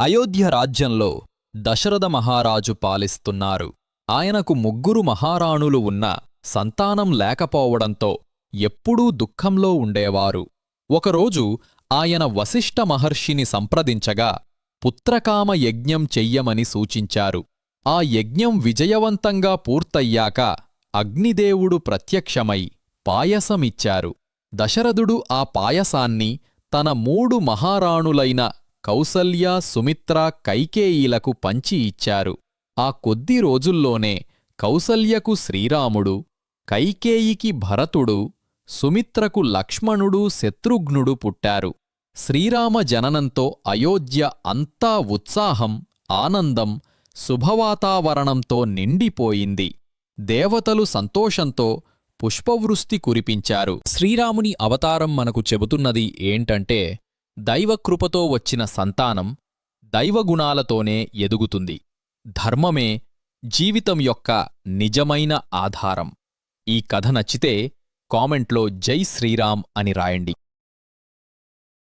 అయోధ్య రాజ్యంలో దశరథ మహారాజు పాలిస్తున్నారు. ఆయనకు ముగ్గురు మహారాణులు ఉన్నా సంతానం లేకపోవడంతో ఎప్పుడూ దుఃఖంలో ఉండేవారు. ఒకరోజు ఆయన వశిష్ఠ మహర్షిని సంప్రదించగా పుత్రకామ యజ్ఞం చెయ్యమని సూచించారు. ఆ యజ్ఞం విజయవంతంగా పూర్తయ్యాక అగ్నిదేవుడు ప్రత్యక్షమై పాయసమిచ్చారు. దశరథుడు ఆ పాయసాన్ని తన మూడు మహారాణులైన కౌసల్య సుమిత్ర కైకేయీలకు పంచి ఇచ్చారు. ఆ కొద్ది రోజుల్లోనే కౌసల్యకు శ్రీరాముడు కైకేయికి భరతుడు సుమిత్రకు లక్ష్మణుడు శత్రుఘ్నుడు పుట్టారు. శ్రీరామ జననంతో అయోధ్య అంతా ఉత్సాహం ఆనందం శుభవాతావరణంతో నిండిపోయింది. దేవతలు సంతోషంతో పుష్పవృష్టి కురిపించారు. శ్రీరాముని అవతారం మనకు చెబుతున్నది ఏంటంటే దైవకృపతో వచ్చిన సంతానం దైవగుణాలతోనే ఎదుగుతుంది. ధర్మమే జీవితం యొక్క నిజమైన ఆధారం. ఈ కథ నచ్చితే కామెంట్లో జై శ్రీరామ్ అని రాయండి.